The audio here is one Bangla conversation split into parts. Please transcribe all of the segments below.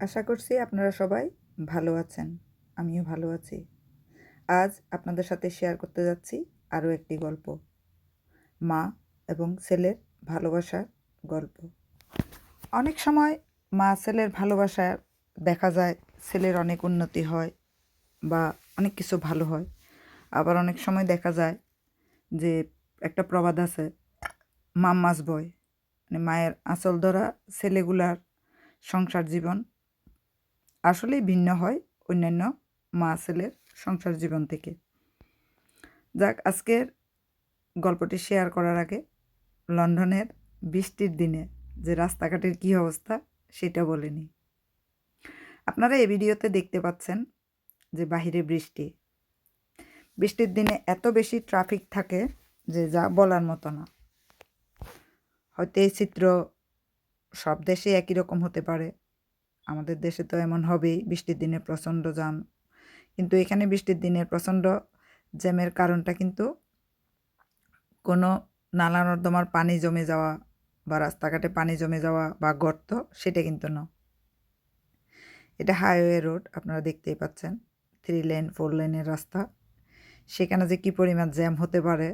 আশা করছি আপনারা সবাই ভালো আছেন, আমিও ভালো আছি। আজ আপনাদের সাথে শেয়ার করতে যাচ্ছি আরও একটি গল্প। মা এবং ছেলের ভালোবাসার গল্প। অনেক সময় মা ছেলের ভালোবাসায় দেখা যায়, ছেলের অনেক উন্নতি হয় বা অনেক কিছু ভালো হয়। আবার অনেক সময় দেখা যায় যে একটা প্রবাদ আছে, মাম্মাস বয় মানে মায়ের আঁচল ধরা ছেলেগুলার সংসার জীবন আসলেই ভিন্ন হয় অন্যান্য মা ছেলের সংসার জীবন থেকে। যাক, আজকের গল্পটি শেয়ার করার আগে লন্ডনের বৃষ্টির দিনে যে রাস্তাঘাটের কী অবস্থা, সেটা বলে নিই। আপনারা এই ভিডিওতে দেখতে পাচ্ছেন যে বাহিরে বৃষ্টি। বৃষ্টির দিনে এত বেশি ট্রাফিক থাকে যে যা বলার মতো না। হয়তো এই চিত্র সব দেশে একই রকম হতে পারে। আমাদের দেশে তো এমন হবেই, বৃষ্টির দিনে প্রচণ্ড জ্যাম। কিন্তু এখানে বৃষ্টির দিনে প্রচণ্ড জ্যামের কারণটা কিন্তু কোনো নালা নর্দমার পানি জমে যাওয়া বা রাস্তাঘাটে পানি জমে যাওয়া বা গর্ত সেটা কিন্তু না। এটা হাইওয়ে রোড, আপনারা দেখতেই পাচ্ছেন, থ্রি লেন, ফোর লেনের রাস্তা। সেখানে যে কী পরিমাণ জ্যাম হতে পারে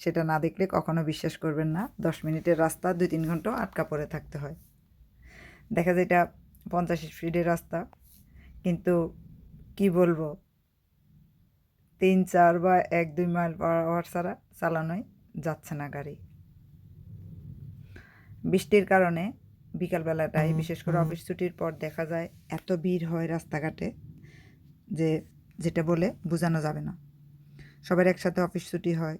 সেটা না দেখলে কখনো বিশ্বাস করবেন না। দশ মিনিটের রাস্তা, দুই তিন ঘণ্টা আটকা পড়ে থাকতে হয়। দেখা যায় এটা পঞ্চাশ স্পিডের রাস্তা। কিন্তু কি বলব? তিন চার বা এক দুই মাইল পার আওয়ার ছাড়া চালানোই যাচ্ছে না গাড়ি। বৃষ্টির কারণে বিকালবেলাটায় বিশেষ করে অফিস ছুটির পর দেখা যায় এত ভিড় হয় রাস্তাঘাটে যে যেটা বলে বোঝানো যাবে না। সবার একসাথে অফিস ছুটি হয়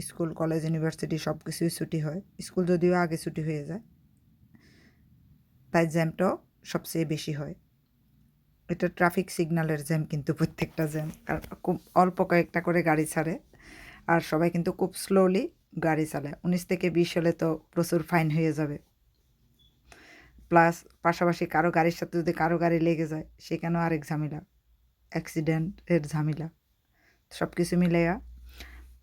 স্কুল কলেজ ইউনিভার্সিটি সব কিছুই ছুটি হয়। স্কুল যদিও আগে ছুটি হয়ে যায় তাই জ্যামটাও সবচেয়ে বেশি হয়। এটা ট্রাফিক সিগন্যালের জ্যাম কিন্তু প্রত্যেকটা জ্যাম আর খুব অল্প কয়েকটা করে গাড়ি ছাড়ে, আর সবাই কিন্তু খুব স্লোলি গাড়ি চালায়। উনিশ থেকে বিশ হলে তো প্রচুর ফাইন হয়ে যাবে। প্লাস পাশাপাশি কারও গাড়ির সাথে যদি কারও গাড়ি লেগে যায়, সেখানেও আরেক ঝামেলা। অ্যাক্সিডেন্টের ঝামেলা। সব কিছু মিলাইয়া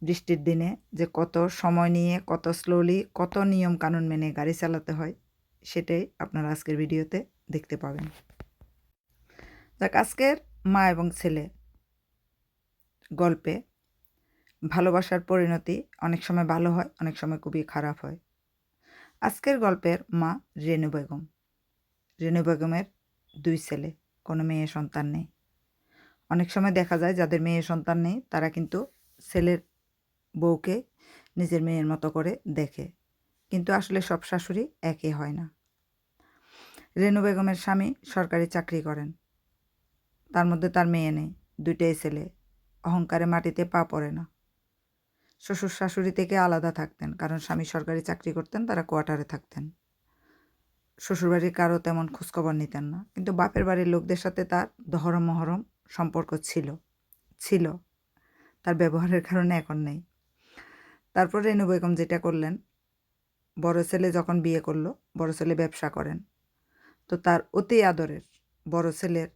বৃষ্টির দিনে যে কত সময় নিয়ে, কত স্লোলি কত নিয়ম কানুন মেনে গাড়ি চালাতে হয়, সেটাই আপনারা আজকের ভিডিওতে দেখতে পাবেন। যাক, আজকের মা এবং ছেলে গল্পে ভালোবাসার পরিণতি অনেক সময় ভালো হয়, অনেক সময় খুবই খারাপ হয়। আজকের গল্পের মা রেণু বেগম। রেণু বেগমের দুই ছেলে, কোনো মেয়ে সন্তান নেই। অনেক সময় দেখা যায় যাদের মেয়ে সন্তান নেই, তারা কিন্তু ছেলের বউকে নিজের মেয়ের মতো করে দেখে। কিন্তু আসলে সব শাশুড়ি একই হয় না। রেণু বেগমের স্বামী সরকারি চাকরি করেন। তার মধ্যে তার মেয়ে নেই, দুইটাই ছেলে। অহংকারে মাটিতে পা পড়ে না। শ্বশুর শাশুড়ি থেকে আলাদা থাকতেন, কারণ স্বামী সরকারি চাকরি করতেন, তারা কোয়ার্টারে থাকতেন। শ্বশুরবাড়ির কারও তেমন খোঁজখবর নিতেন না, কিন্তু বাপের বাড়ির লোকদের সাথে তার দহরম মহরম সম্পর্ক ছিল ছিল। তার ব্যবহারের কারণে এখন নেই। তারপর রেণু বেগম যেটা করলেন, বড় ছেলে যখন বিয়ে করল, বড় ছেলে ব্যবসা করেন। তো তার অতি আদরের বড় ছেলের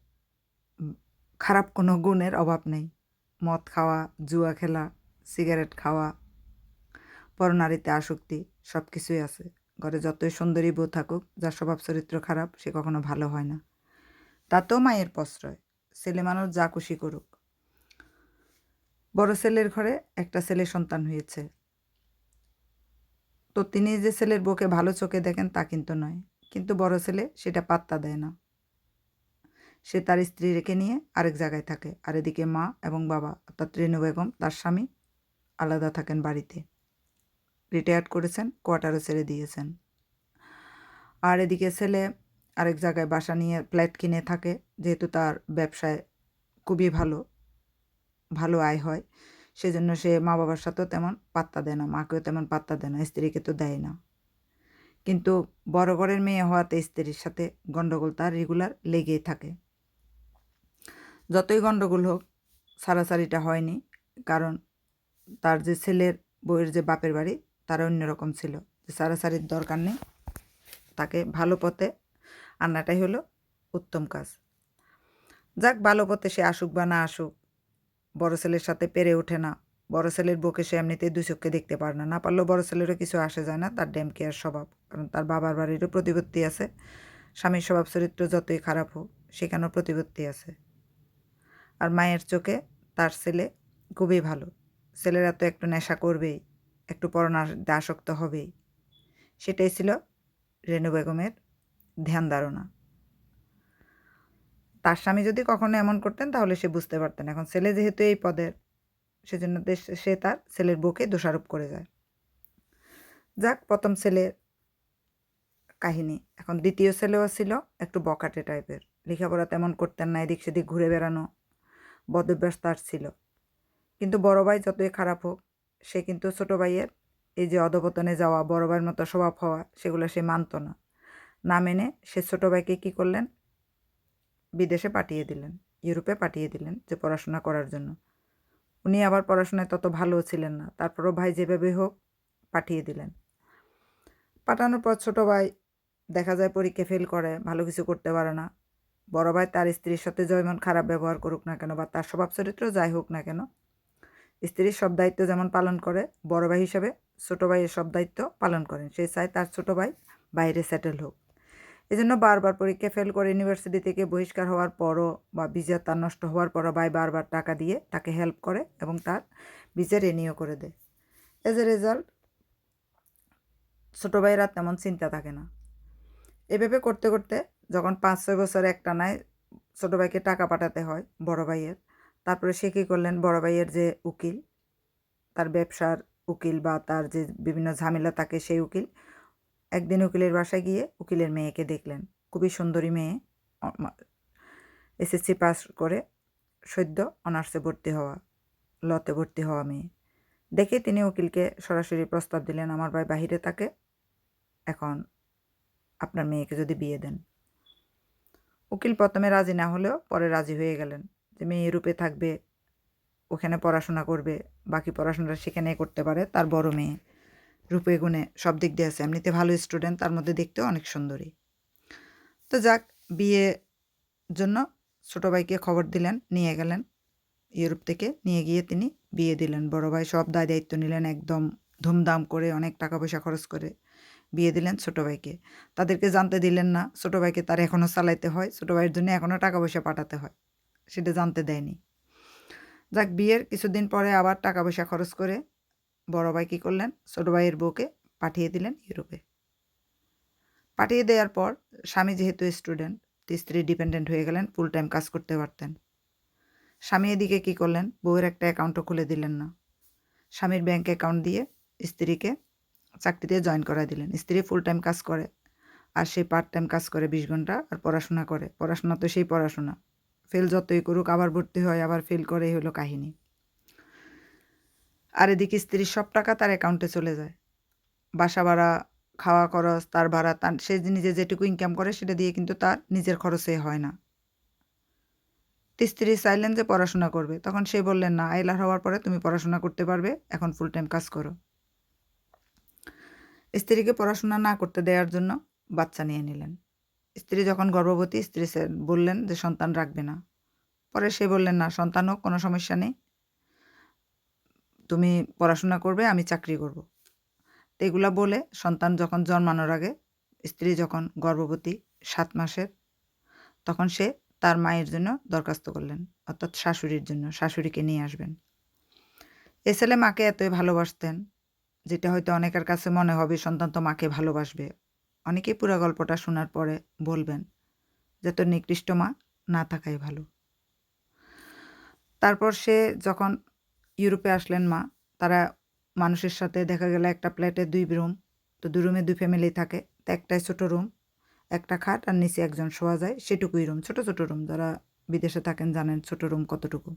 খারাপ কোনো গুণের অভাব নেই। মদ খাওয়া, জুয়া খেলা, সিগারেট খাওয়া, পরনারীতে আসক্তি সব কিছুই আছে। ঘরে যতই সুন্দরী বউ থাকুক, যার স্বভাব চরিত্র খারাপ, সে কখনো ভালো হয় না। তাতেও মায়ের প্রশ্রয়, ছেলে মানুষ যা খুশি করুক। বড় ছেলের ঘরে একটা ছেলে সন্তান হয়েছে। তো তিনি যে ছেলের বউকে ভালো চোখে দেখেন তা কিন্তু নয়। কিন্তু বড় ছেলে সেটা পাত্তা দেয় না। সে তার স্ত্রী রেখে নিয়ে আরেক জায়গায় থাকে। আর এদিকে মা এবং বাবা, অর্থাৎ রেণু বেগম, তার স্বামী আলাদা থাকেন বাড়িতে। রিটায়ার্ড করেছেন কোয়ার্টারও ছেড়ে দিয়েছেন। আর এদিকে ছেলে আরেক জায়গায় বাসা নিয়ে ফ্ল্যাট কিনে থাকে। যেহেতু তার ব্যবসায় খুবই ভালো ভালো আয় হয়, সেজন্য সে মা বাবার সাথেও তেমন পাত্তা দেয় না, মাকেও তেমন পাত্তা দেয় না, স্ত্রীকে তো দেয় না। কিন্তু বড় ঘরের মেয়ে হওয়াতে স্ত্রীর সাথে গণ্ডগোল তার রেগুলার লেগেই থাকে। যতই গণ্ডগোল হোক, সারাসারিটা হয়নি, কারণ তার যে ছেলের বউয়ের যে বাপের বাড়ি, তারা অন্যরকম ছিল। যে সারাসারির দরকার নেই, তাকে ভালো পথে আনাটাই হলো উত্তম কাজ। যাক, ভালো পথে সে আসুক বা না আসুক, বড় ছেলের সাথে পেরে ওঠে না। বড় ছেলের বউকে সে এমনিতেই দু চোখে দেখতে পারে না। না পারলেও বড় ছেলেরও কিছু আসে যায় না, তার ড্যাম কেয়ার স্বভাব। কারণ তার বাবার বাড়িরও প্রতিপত্তি আছে, স্বামীর স্বভাব চরিত্র যতই খারাপ হোক, সেখানেও প্রতিপত্তি আছে। আর মায়ের চোখে তার ছেলে খুবই ভালো। ছেলেরা তো একটু নেশা করবেই, একটু পড়ানোর আসক্ত হবেই। সেটাই ছিল রেণু বেগমের ধ্যান ধারণা। তার স্বামী যদি কখনো এমন করতেন, তাহলে সে বুঝতে পারতেন। এখন ছেলে যেহেতু এই পদের সেজন্য সে তার ছেলের বউকে দোষারোপ করে যায়। যাক, প্রথম ছেলের কাহিনী। এখন দ্বিতীয় ছেলেও ছিল, একটু বকাটে টাইপের। লেখাপড়া তেমন করতেন না, এদিক সেদিক ঘুরে বেড়ানো বদভ্যাস তার ছিল। কিন্তু বড় ভাই যতই খারাপ হোক, সে কিন্তু ছোট ভাইয়ের এই যে অধপতনে যাওয়া, বড় ভাইয়ের মতো স্বভাব হওয়া, সেগুলো সে মানত না। না মেনে সে ছোট ভাইকে কী করলেন? বিদেশে পাঠিয়ে দিলেন, ইউরোপে পাঠিয়ে দিলেন যে পড়াশোনা করার জন্য। উনি আবার পড়াশোনায় তত ভালো ছিলেন না। তারপরও ভাই যেভাবে হোক পাঠিয়ে দিলেন। পাঠানোর পর ছোটো ভাই দেখা যায় পরীক্ষা ফেল করে, ভালো কিছু করতে পারে না। বড় ভাই তার স্ত্রীর সাথে যেমন খারাপ ব্যবহার করুক না কেন বা তার স্বভাব চরিত্র যাই হোক না কেন, স্ত্রীর সব দায়িত্ব যেমন পালন করে, বড় ভাই হিসাবে ছোটো ভাইয়ের সব দায়িত্ব পালন করেন। সে চায় তার ছোটো ভাই বাইরে সেটেল হোক। এই জন্য বারবার পরীক্ষা ফেল করে ইউনিভার্সিটি থেকে বহিষ্কার হওয়ার পরও বা ভিসা তার নষ্ট হওয়ার পরও ভাই বারবার টাকা দিয়ে তাকে হেল্প করে এবং তার ভিসা রিনিউ করে দেয়। এজ এ রেজাল্ট ছোটো ভাইয়ের আর তেমন চিন্তা থাকে না। এভাবে করতে করতে যখন পাঁচ ছয় বছর একটা নাই ছোটো ভাইকে টাকা পাঠাতে হয় বড় ভাইয়ের, তারপরে সে কী করলেন? বড় ভাইয়ের যে উকিল, তার ব্যবসার উকিল বা তার যে বিভিন্ন ঝামেলা থাকে সেই উকিল একদিন উকিলের বাসায় গিয়ে উকিলের মেয়েকে দেখলেন। খুবই সুন্দরী মেয়ে এসএসসি পাস করে সদ্য অনার্সে ভর্তি হওয়া, লতে ভর্তি হওয়া মেয়ে। দেখে তিনি উকিলকে সরাসরি প্রস্তাব দিলেন, আমার ভাই বাহিরে থাকে, এখন আপনার মেয়েকে যদি বিয়ে দেন। উকিল প্রথমে রাজি না হলেও পরে রাজি হয়ে গেলেন যে মেয়ে ইউরোপে থাকবে, ওখানে পড়াশোনা করবে, বাকি পড়াশোনাটা সেখানেই করতে পারে তার বড় মেয়ে। রূপে গুণে সব দিক দিয়ে আছে। এমনিতে ভালো স্টুডেন্ট তার মধ্যে দেখতেও অনেক সুন্দরী। তো যাক, বিয়ে জন্য ছোটো ভাইকে খবর দিলেন, নিয়ে গেলেন ইউরোপ থেকে। নিয়ে গিয়ে তিনি বিয়ে দিলেন। বড় ভাই সব দায় দায়িত্ব নিলেন একদম ধুমধাম করে, অনেক টাকা পয়সা খরচ করে বিয়ে দিলেন ছোটো ভাইকে। তাদেরকে জানতে দিলেন না, ছোটো ভাইকে তার এখনও চালাইতে হয়, ছোটো ভাইয়ের জন্য এখনও টাকা পয়সা পাঠাতে হয়। সেটা জানতে দেয়নি। যাক, বিয়ের কিছুদিন পরে আবার টাকা পয়সা খরচ করে বড় ভাই কী করলেন? ছোটো ভাইয়ের বউকে পাঠিয়ে দিলেন ইউরোপে। পাঠিয়ে দেওয়ার পর স্বামী যেহেতু স্টুডেন্ট স্ত্রী ডিপেন্ডেন্ট হয়ে গেলেন ফুল টাইম কাজ করতে পারতেন। স্বামী এদিকে কী করলেন? বউয়ের একটা অ্যাকাউন্টও খুলে দিলেন না। স্বামীর ব্যাঙ্ক অ্যাকাউন্ট দিয়ে স্ত্রীকে চাকরিতে জয়েন করাই দিলেন। স্ত্রী ফুল টাইম কাজ করে, আর সে পার্ট টাইম কাজ করে বিশ ঘণ্টা আর পড়াশোনা করে। পড়াশোনা তো সেই পড়াশোনা। ফেল যতই করুক, আবার ভর্তি হয়, আবার ফেল করে হলো কাহিনী। আর এদিকে স্ত্রীর সব টাকা তার অ্যাকাউন্টে চলে যায়। বাসা ভাড়া, খাওয়া খরচ, তার ভাড়া, তার সে নিজে যেটুকু ইনকাম করে সেটা দিয়ে কিন্তু তার নিজের খরচে হয় না। স্ত্রী চাইলেন যে পড়াশোনা করবে। তখন সে বললেন, না আইলার হওয়ার পরে তুমি পড়াশোনা করতে পারবে, এখন ফুল টাইম কাজ করো। স্ত্রীকে পড়াশোনা না করতে দেওয়ার জন্য বাচ্চা নিয়ে নিলেন। স্ত্রী যখন গর্ভবতী, স্ত্রী বললেন যে, সন্তান রাখবে না। পরে সে বললেন, না সন্তান হোক কোনো সমস্যা নেই। তুমি পড়াশোনা করবে, আমি চাকরি করব। তো এগুলা বলে সন্তান যখন জন্মানোর আগে স্ত্রী যখন গর্ভবতী সাত মাসের, তখন সে তার মায়ের জন্য দরখাস্ত করলেন, অর্থাৎ শাশুড়ির জন্য, শাশুড়িকে নিয়ে আসবেন। এ ছেলে মাকে এতই ভালোবাসতেন, যেটা হয়তো অনেকের কাছে মনে হবে, সন্তান তো মাকে ভালোবাসবে। অনেকেই পুরো গল্পটা শোনার পরে বলবেন যে, তোর নিকৃষ্ট মা না থাকাই ভালো। তারপর সে যখন ইউরোপে আসলেন মা। তারা মানুষের সাথে দেখা গেল একটা প্লেটে দুই রুম। তো দু রুমে দুই ফ্যামিলি থাকে। তো একটাই ছোটো রুম, একটা খাট আর নিচে একজন শোয়া যায়। সেটুকুই রুম। ছোট ছোট রুম। যারা বিদেশে থাকেন জানেন ছোট রুম কতটুকু।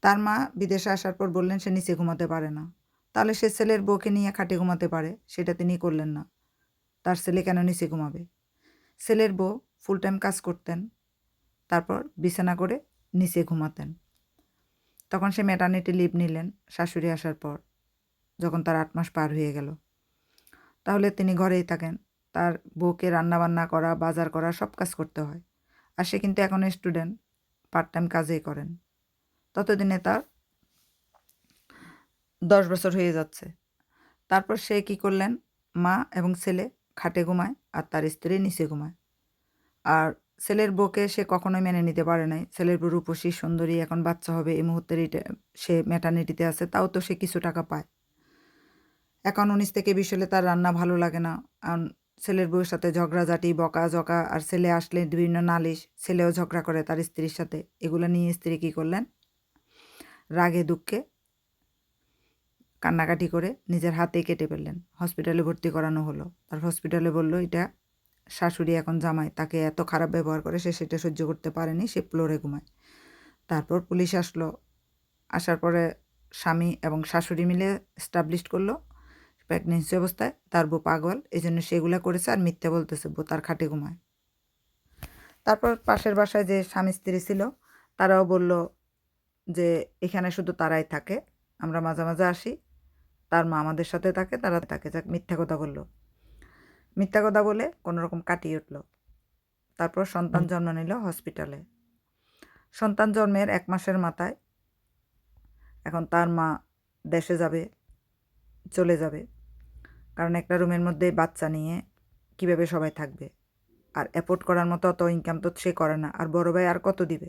তার মা বিদেশে আসার পর বললেন, সে নিচে ঘুমাতে পারে না। তাহলে সে ছেলের বউকে নিয়ে খাটে ঘুমাতে পারে। সেটা তিনি করলেন না। তার ছেলে কেন নিচে ঘুমাবে? ছেলের বউ ফুল টাইম কাজ করতেন। তারপর বিছানা করে নিচে ঘুমাতেন। তখন সে ম্যাটার্নিটি লিভ নিলেন শাশুড়ি আসার পর, যখন তার আট মাস পার হয়ে গেল। তাহলে তিনি ঘরেই থাকেন। তার বউকে রান্নাবান্না করা, বাজার করা, সব কাজ করতে হয়। আর সে কিন্তু এখন স্টুডেন্ট পার্ট টাইম কাজেই করেন। ততদিনে তার দশ বছর হয়ে যাচ্ছে। তারপর সে কি করলেন? মা এবং ছেলে খাটে ঘুমায় আর তার স্ত্রী নিচে ঘুমায়। আর ছেলের বউকে সে কখনোই মেনে নিতে পারে নাই। ছেলের বউ রূপসী, সুন্দরী, এখন বাচ্চা হবে, এই মুহূর্তের সে ম্যাটার্নিটিতে আছে, তাও তো সে কিছু টাকা পায়। এখন উনিশ থেকে বিশ হলে তার রান্না ভালো লাগে না। আর ছেলের বউয়ের সাথে ঝগড়াঝাটি বকা জকা আর ছেলে আসলে বিভিন্ন নালিশ, ছেলেও ঝগড়া করে তার স্ত্রীর সাথে। এগুলো নিয়ে স্ত্রী কী করলেন? রাগে, দুঃখে কান্নাকাটি করে নিজের হাতে কেটে ফেললেন। হসপিটালে ভর্তি করানো হলো। তার হসপিটালে বলল, এটা শাশুড়ি এখন জামাই, তাকে এত খারাপ ব্যবহার করে সে সেটা সহ্য করতে পারেনি, সে ফ্লোরে ঘুমায়। তারপর পুলিশ আসলো। আসার পরে স্বামী এবং শাশুড়ি মিলে স্টাবলিশ করল প্রেগনেন্সি অবস্থায়। তার বউ পাগল এই জন্য সেগুলো করেছে আর মিথ্যা বলতেছে, বউ তার খাটে ঘুমায়। তারপর পাশের বাসায় যে স্বামী স্ত্রী ছিল, তারাও বলল যে এখানে শুধু তারাই থাকে, আমরা মাঝে মাঝে আসি। তার মা আমাদের সাথে থাকে, তারা তাকে যাক মিথ্যা কথা বলল। মিথ্যা কথা বলে কোনো রকম কাটিয়ে উঠল। তারপর সন্তান জন্ম নিল হসপিটালে। সন্তান জন্মের এক মাসের মাথায় এখন তার মা দেশে যাবে চলে যাবে। কারণ একটা রুমের মধ্যে বাচ্চা নিয়ে কীভাবে সবাই থাকবে? আর অ্যাপোর্ট করার মতো অত ইনকাম তো সে করে না। আর বড় ভাই আর কত দিবে?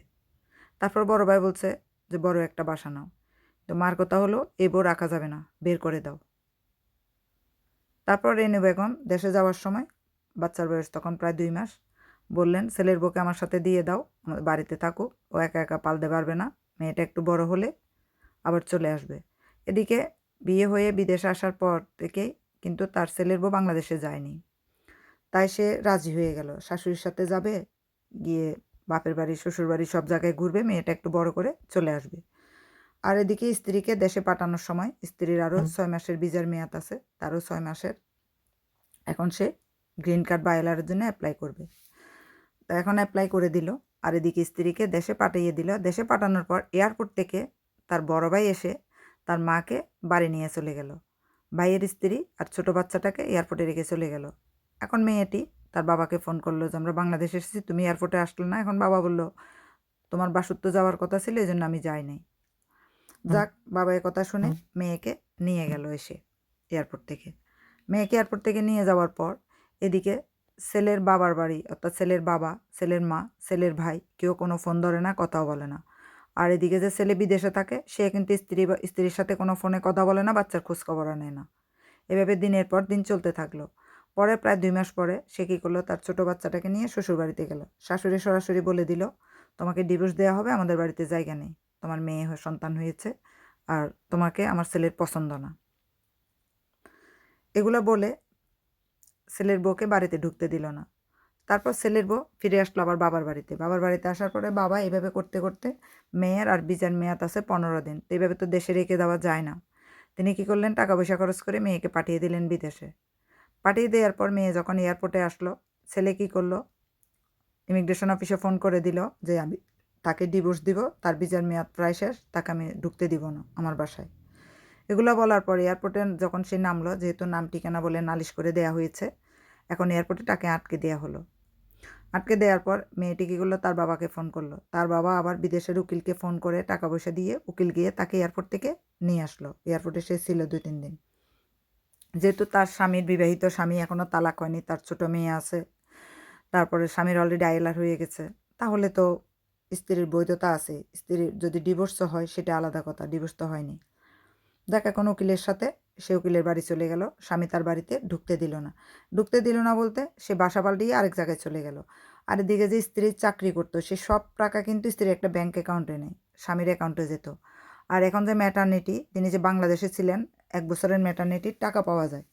তারপর বড় ভাই বলছে যে বড় একটা বাসা নাও। তো মার কথা হলো এ বউ রাখা যাবে না বের করে দাও। তারপর রেনু বেগম দেশে যাওয়ার সময়, বাচ্চার বয়স তখন প্রায় দুই মাস, বললেন, ছেলের বউকে আমার সাথে দিয়ে দাও আমার বাড়িতে থাকুক, ও একা একা পালতে পারবে না, মেয়েটা একটু বড় হলে আবার চলে আসবে। এদিকে বিয়ে হয়ে বিদেশে আসার পর থেকেই কিন্তু তার ছেলের বউ বাংলাদেশে যায়নি। তাই সে রাজি হয়ে গেল। শাশুড়ির সাথে যাবে, গিয়ে বাপের বাড়ি শ্বশুর বাড়ি সব জায়গায় ঘুরবে, মেয়েটা একটু বড় করে চলে আসবে। আর এদিকে স্ত্রীকে দেশে পাঠানোর সময় স্ত্রীর আরও ছয় মাসের বিজার মেয়াদ আছে তারও ছয় মাসের। এখন সে গ্রিন কার্ড বা এলআরের জন্য অ্যাপ্লাই করবে। তো এখন অ্যাপ্লাই করে দিল আর এদিকে স্ত্রীকে দেশে পাঠিয়ে দিল। দেশে পাঠানোর পর এয়ারপোর্ট থেকে তার বড় ভাই এসে তার মাকে বাড়ি নিয়ে চলে গেল। ভাইয়ের স্ত্রী আর ছোট বাচ্চাটাকে এয়ারপোর্টে রেখে চলে গেল। এখন মেয়েটি তার বাবাকে ফোন করল যে আমরা বাংলাদেশে এসেছি তুমি এয়ারপোর্টে আসলে না? এখন বাবা বলল তোমার বাসুর তো যাওয়ার কথা ছিল এই জন্য আমি যাইনি যাক বাবা কথা শুনে মেয়েকে নিয়ে গেল এসে এয়ারপোর্ট থেকে। মেয়েকে এয়ারপোর্ট থেকে নিয়ে যাওয়ার পর এদিকে ছেলের বাবার বাড়ি অর্থাৎ ছেলের বাবা ছেলের মা ছেলের ভাই কেউ কোনো ফোন ধরে না কথাও বলে না। আর এদিকে যে ছেলে বিদেশে থাকে সে কিন্তু স্ত্রী বা স্ত্রীর সাথে কোনো ফোনে কথা বলে না বাচ্চার খোঁজখবর নেয় না। এভাবে দিনের পর দিন চলতে থাকল। পরে প্রায় দুই মাস পরে সে কী করল তার ছোটো বাচ্চাটাকে নিয়ে শ্বশুর বাড়িতে গেল। শাশুড়ি সরাসরি বলে দিল তোমাকে ডিভোর্স দেওয়া হবে আমাদের বাড়িতে জায়গা নেই। তোমার মেয়ে হয়ে সন্তান হয়েছে আর তোমাকে আমার ছেলের পছন্দ না। এগুলো বলে ছেলের বউকে বাড়িতে ঢুকতে দিল না। তারপর ছেলের বউ ফিরে আসলো আবার বাবার বাড়িতে। বাবার বাড়িতে আসার পরে বাবা এভাবে করতে করতে মেয়ের আর বিজার মেয়াদ আছে পনেরো দিন। তো এইভাবে তো দেশে রেখে দেওয়া যায় না। তিনি কী করলেন? টাকা পয়সা খরচ করে মেয়েকে পাঠিয়ে দিলেন বিদেশে। পাঠিয়ে দেওয়ার পর মেয়ে যখন এয়ারপোর্টে আসলো, ছেলে কী করল? ইমিগ্রেশন অফিসে ফোন করে দিল যে আমি তাকে ডিভোর্স দিব, তার বিচার মেয়াদ প্রায় শেষ, তাকে আমি ঢুকতে দিব না আমার বাসায়। এগুলো বলার পর এয়ারপোর্টে যখন সে নামলো, যেহেতু নাম ঠিকানা বলে নালিশ করে দেয়া হয়েছে, এখন এয়ারপোর্টে তাকে আটকে দেওয়া হলো। আটকে দেওয়ার পর মেয়েটি কী করল? তার বাবাকে ফোন করল। তার বাবা আবার বিদেশের উকিলকে ফোন করে টাকা পয়সা দিয়ে উকিল গিয়ে তাকে এয়ারপোর্ট থেকে নিয়ে আসলো। এয়ারপোর্টে সে ছিল দুই, তিন দিন। যেহেতু তার স্বামীর বিবাহিত স্বামী এখনও তালাক হয়নি, তার ছোট মেয়ে আছে, তারপরে স্বামীর অলরেডি আইলার হয়ে গেছে, তাহলে তো স্ত্রীর বৈধতা আছে স্ত্রীর যদি ডিভোর্সও হয় সেটা আলাদা কথা ডিভোর্স তো হয়নি। দেখ এখন উকিলের সাথে, সে উকিলের বাড়ি চলে গেল, স্বামী তার বাড়িতে ঢুকতে দিল না। ঢুকতে দিল না বলতে সে বাসা পাল্টিয়ে আরেক জায়গায় চলে গেল। আর এদিকে যে স্ত্রীর চাকরি করতো, সে সব টাকা কিন্তু স্ত্রীর একটা ব্যাঙ্ক অ্যাকাউন্টে নেই, স্বামীর অ্যাকাউন্টে যেত। আর এখন যে ম্যাটার্নিটি তিনি যে বাংলাদেশে ছিলেন, এক বছরের ম্যাটার্নিটির টাকা পাওয়া যায়।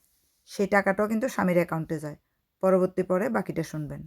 সেই টাকাটাও কিন্তু স্বামীর অ্যাকাউন্টে যায়। পরবর্তী পরে বাকিটা শুনবেন।